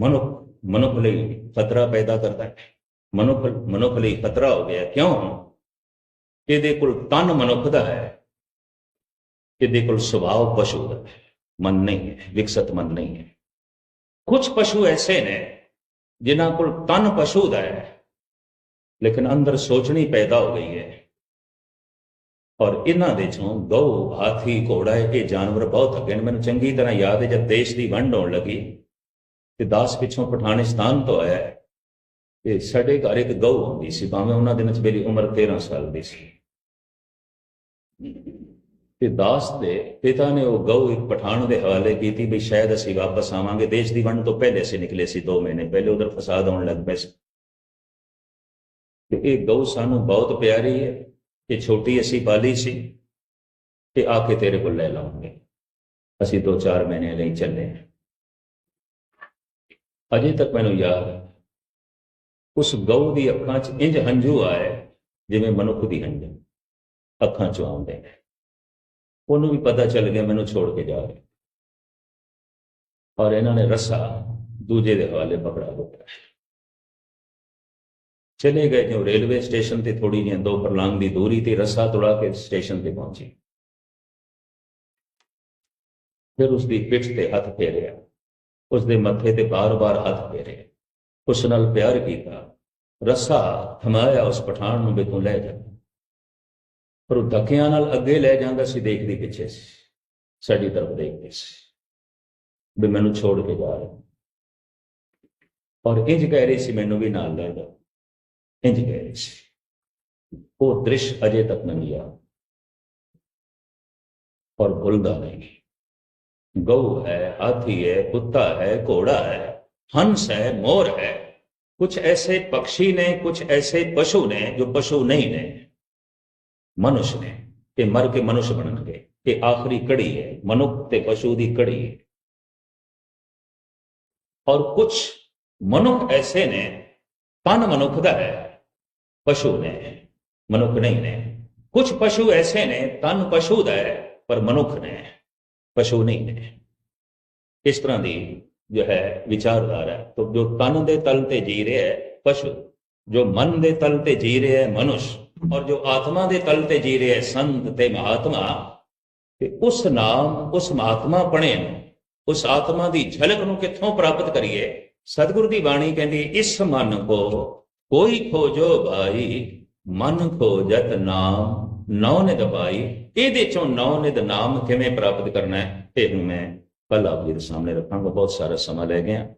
ਮਨੁੱਖ ਮਨੁੱਖ ਲਈ ਖਤਰਾ ਪੈਦਾ ਕਰਦਾ ਹੈ। ਮਨੁੱਖ ਮਨੁੱਖ ਲਈ ਖਤਰਾ ਹੋ ਗਿਆ। ਕਿਉਂ? ਇਹਦੇ ਕੋਲ ਤਨ ਮਨੁੱਖ ਦਾ ਹੈ? ਇਹਦੇ ਕੋਲ ਸੁਭਾਅ ਪਸ਼ੂ ਦਾ ਹੈ? ਮਨ ਨਹੀਂ ਹੈ, ਵਿਕਸਤ ਮਨ ਨਹੀਂ ਹੈ। ਕੁਝ ਪਸ਼ੂ ਐਸੇ ਨੇ ਜਿਨ੍ਹਾਂ ਕੋਲ ਤਨ ਪਸ਼ੂ ਦਾ ਹੈ, ਲੇਕਿਨ ਅੰਦਰ ਸੋਚਣੀ ਪੈਦਾ ਹੋ ਗਈ ਹੈ। ਔਰ ਇਹਨਾਂ ਦੇ ਚੋਂ ਗਊ ਹਾਥੀ ਘੋੜਾ ਇਹ ਜਾਨਵਰ ਬਹੁਤ ਅੱਗੇ ਨੇ। ਮੈਨੂੰ ਚੰਗੀ ਤਰ੍ਹਾਂ ਯਾਦ ਹੈ, ਜਦ ਦੇਸ਼ ਦੀ ਵੰਡ ਹੋਣ ਲੱਗੀ ਤੇ ਦਾਸ ਪਿੱਛੋਂ ਪਠਾਨਿਸਤਾਨ ਤੋਂ ਆਇਆ ਹੈ ਤੇ ਸਾਡੇ ਘਰ ਇੱਕ ਗਊ ਆਉਂਦੀ ਸੀ, ਭਾਵੇਂ ਉਹਨਾਂ ਦਿਨਾਂ 'ਚ ਮੇਰੀ ਉਮਰ 13 ਸਾਲ ਦੀ ਸੀ। ਤੇ ਦਾਸ ਦੇ ਪਿਤਾ ਨੇ ਉਹ ਗਊ ਇੱਕ ਪਠਾਨ ਦੇ ਹਵਾਲੇ ਕੀਤੀ ਵੀ ਸ਼ਾਇਦ ਅਸੀਂ ਵਾਪਸ ਆਵਾਂਗੇ। ਦੇਸ਼ ਦੀ ਵੰਡ ਤੋਂ ਪਹਿਲੇ ਅਸੀਂ ਨਿਕਲੇ ਸੀ 2 ਮਹੀਨੇ ਪਹਿਲੇ ਉਧਰ ਫਸਾਦ ਹੋਣ ਲੱਗ ਪਏ ਸੀ। ਤੇ ਇਹ ਗਊ ਸਾਨੂੰ ਬਹੁਤ ਪਿਆਰੀ ਹੈ ਇਹ ਛੋਟੀ ਅਸੀਂ ਪਾਲੀ ਸੀ ਤੇ ਆ ਕੇ ਤੇਰੇ ਕੋਲ ਲੈ ਲਾਉਂਗੇ। ਅਸੀਂ 2-4 ਮਹੀਨੇ ਲਈ ਚੱਲੇ ਅਜੇ ਤੱਕ ਮੈਨੂੰ ਯਾਦ ਹੈ। ਉਸ ਗਊ ਦੀ ਅੱਖਾਂ 'ਚ ਇੰਜ ਹੰਝੂ ਆਏ ਜਿਵੇਂ ਮਨੁੱਖ ਦੀ ਹੰਝੂ। ਅੱਖਾਂ 'ਚੋਂ ਆਉਂਦੇ ਨੇ। ਉਹਨੂੰ ਵੀ ਪਤਾ ਚੱਲ ਗਿਆ ਮੈਨੂੰ ਛੋੜ ਕੇ ਜਾ ਰਹੇ। ਔਰ ਇਹਨਾਂ ਨੇ ਰੱਸਾ ਦੂਜੇ ਦੇ ਹਵਾਲੇ ਪਕੜਾ ਦਿੱਤਾ ਚਲੇ ਗਏ ਜੋ ਰੇਲਵੇ ਸਟੇਸ਼ਨ ਤੇ ਥੋੜੀ ਜਿਹੀ ਦੋ ਫਰਲਾਂਗ ਦੀ ਦੂਰੀ ਤੇ ਰੱਸਾ ਤੁੜਾ ਕੇ ਸਟੇਸ਼ਨ ਤੇ ਪਹੁੰਚੇ। ਫਿਰ ਉਸ ਦੀ ਪਿੱਠ ਤੇ ਹੱਥ ਫੇਰਿਆ। ਉਸ ਦੇ ਮੱਥੇ ਤੇ ਬਾਰ-ਬਾਰ ਹੱਥ ਫੇਰੇ। ਉਸ ਨਾਲ ਪਿਆਰ ਕੀਤਾ। ਰੱਸਾ ਥਮਾਇਆ ਉਸ ਪਠਾਨ ਨੂੰ ਵੀ ਲੈ ਜਾ ਪਰ ਉਹ ਧੱਕਿਆਂ ਨਾਲ ਅੱਗੇ ਲੈ ਜਾਂਦਾ ਸੀ, ਦੇਖਦੀ ਪਿੱਛੇ ਸੀ। ਸਾਡੀ ਤਰਫ ਦੇਖਦੇ ਸੀ। ਵੀ ਮੈਨੂੰ ਛੋੜ ਕੇ ਜਾ ਰਿਹਾ। ਔਰ ਇੰਜ ਕਹਿ ਰਹੀ ਸੀ, ਮੈਨੂੰ ਵੀ ਨਾਲ ਲੈ ਜਾ। ਇੰਜ ਕਹਿ ਰਹੀ ਸੀ। ਉਹ ਦ੍ਰਿਸ਼ ਅਜੇ ਤੱਕ ਨਹੀਂ ਆ ਔਰ ਭੁੱਲਦਾ ਨਹੀਂ। गौ है हाथी है, कुत्ता है, घोड़ा है, हंस है, मोर है। कुछ ऐसे पक्षी ने, कुछ ऐसे पशु ने, जो पशु नहीं ने, मनुष्य ने ये मर के मनुष्य बन गए ये आखिरी कड़ी है, मनुख ते पशु की कड़ी है। और कुछ मनुख ऐसे ने, तन मनुख का है, पशु ने, मनुख नहीं ने। कुछ पशु ऐसे ने, तन पशु दर है, पर मनुख ने। ਪਸ਼ੂ ਨਹੀਂ ਨੇ। ਇਸ ਤਰ੍ਹਾਂ ਦੀ ਜੋ ਹੈ ਵਿਚਾਰਧਾਰਾ ਹੈ। ਤੋਂ ਜੋ ਤਨ ਦੇ ਤਲ ਤੇ ਜੀ ਰਿਹਾ ਹੈ, ਪਸ਼ੂ, ਜੋ ਮਨ ਦੇ ਤਲ ਤੇ ਜੀ ਰਿਹਾ ਹੈ, ਮਨੁਸ਼, ਔਰ ਜੋ ਆਤਮਾ ਦੇ ਤਲ ਤੇ ਜੀ ਰਿਹਾ ਹੈ, ਸੰਤ ਤੇ ਮਹਾਤਮਾ, ਤੇ ਉਸ ਨਾਮ, ਉਸ ਮਹਾਤਮਾ ਪਣੇ ਨੂੰ, ਉਸ ਆਤਮਾ ਦੀ ਝਲਕ ਨੂੰ ਕਿੱਥੋਂ ਪ੍ਰਾਪਤ ਕਰੀਏ? ਸਤਿਗੁਰ ਦੀ ਬਾਣੀ ਕਹਿੰਦੀ, ਇਸ ਮਨ ਕੋ ਕੋਈ ਖੋਜੋ ਭਾਈ, ਮਨ ਖੋਜਤ ਨਾਮ, ਨੌ ਨੇ ਇਹਦੇ ਚੋਂ ਨੌ ਨਿਦ ਨਾਮ ਕਿਵੇਂ ਪ੍ਰਾਪਤ ਕਰਨਾ ਹੈ? ਇਹ ਹੁਣ ਮੈਂ ਕੱਲ ਆਪ ਜੀ ਦੇ ਸਾਹਮਣੇ ਰੱਖਾਂਗਾ। ਬਹੁਤ ਸਾਰਾ ਸਮਾਂ ਲੈ ਗਿਆ।